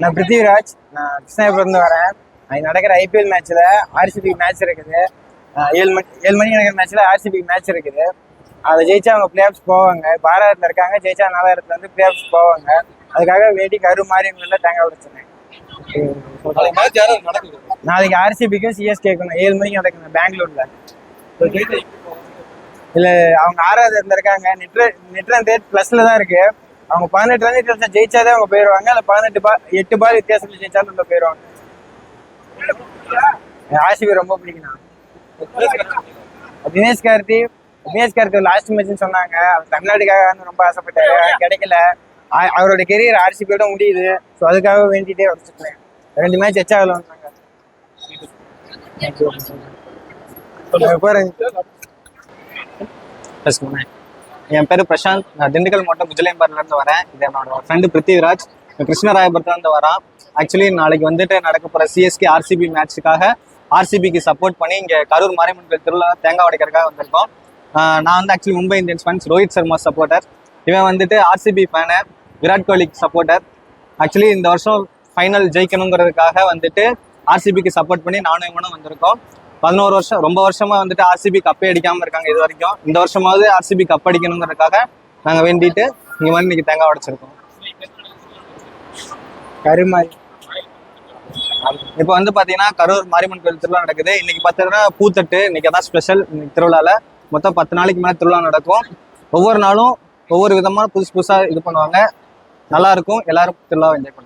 நான் பிருத்திவிராஜ் நான் கிருஷ்ணகிரிலேருந்து வரேன். அன்னைக்கு நடக்கிற ஐபிஎல் மேட்ச்சில் ஆர்சிபி மேட்ச் இருக்குது. ஏழு மணி ஏழு மணிக்கு நடக்கிற மேட்ச்சில் ஆர்சிபி மேட்ச் இருக்குது. அதை ஜெயிச்சா அவங்க பிளே ஆஃப்ஸ் போவாங்க. பாரதத்தில் இருக்காங்க ஜெயிச்சா நாலாயிரத்துல இருந்து பிளே ஆஃப்ஸ் போவாங்க. அதுக்காக வேண்டி கரு மாறி தேங்காய் உடைச்சிருந்தேன் நாளைக்கு ஆர்சிபிக்கும் சிஎஸ்கேக்கும் ஏழு மணிக்கு நடக்குது பெங்களூர்ல. இல்ல அவங்க ஆறாவது இருந்திருக்காங்க. நெட் நெட் ரன் ரேட் பிளஸ்ல தான் இருக்கு. அவங்க பதினெட்டு ரன் வித்தியாசம் ஜெயிச்சாதே அவங்க போயிருவாங்க இல்ல பதினெட்டு பால் எட்டு பால் வித்தியாசத்துல ஜெயிச்சாலும் உள்ள போயிருவாங்க ஆர்சிபி ரொம்ப பிடிக்கும் தினேஷ் கார்த்தி தினேஷ் கார்த்தி லாஸ்ட் மேட்ச்னு சொன்னாங்க. அவர் தமிழ்நாட்டுக்காக வந்து ரொம்ப ஆசைப்பட்டாரு. கிடைக்கல. அவரோட கெரியர் ஆர்சிபியோட முடியுது. ஸோ அதுக்காக வேண்டிட்டே வச்சுருக்கேன். ரெண்டு மேட்ச் எச்சாவில் வந்தாங்க பாருங்க. என் பேர் பிரசாந்த். நான் திண்டுக்கல் மாவட்டம் குஜலேம்பர்லேருந்து வரேன். இது என்னோட ஃப்ரெண்டு பிருத்திவிராஜ். கிருஷ்ணராயபுரத்துலேருந்து வரேன். ஆக்சுவலி நாளைக்கு வந்துட்டு நடக்க போகிற சிஎஸ்கே ஆர்சிபி மேட்ச்சுக்காக ஆர்சிபிக்கு சப்போர்ட் பண்ணி இங்கே கரூர் மாரியம்மன் திருவிழா தேங்காய் உடைக்கிறதுக்காக வந்திருக்கோம். நான் வந்து actually Mumbai Indians fans Rohit Sharma supporter இவன் வந்துட்டு ஆர்சிபி ஃபேனு விராட் கோலிக்கு சப்போர்ட்டர் ஆக்சுவலி இந்த வருஷம் ஃபைனல் ஜெயிக்கணுங்கிறதுக்காக வந்துட்டு ஆர்சிபிக்கு சப்போர்ட் பண்ணி நானும் இவனும் வந்திருக்கோம். பதினோரு வருஷம் ரொம்ப வருஷமா வந்துட்டு ஆர்சிபி கப்பே அடிக்காம இருக்காங்க இது வரைக்கும். இந்த வருஷமாவது ஆர்சிபி கப் அடிக்கணுங்கிறதுக்காக நாங்க வேண்டிட்டு இங்க வந்து இன்னைக்கு தேங்காய் உடைச்சிருக்கோம். கருமாரி. இப்போ வந்து பாத்தீங்கன்னா கரூர் மாரியம்மன் கோயில் திருவிழா நடக்குது. இன்னைக்கு பார்த்தீங்கன்னா பூத்தட்டு இன்னைக்கு தான் ஸ்பெஷல் இன்னைக்கு திருவிழால. மொத்தம் பத்து நாளைக்கு மேலே திருவிழா நடக்கும். ஒவ்வொரு நாளும் ஒவ்வொரு விதமான புதுசு புதுசா இது பண்ணுவாங்க. நல்லா இருக்கும். எல்லாரும் திருவிழாவை என்ஜாய் பண்ணுவாங்க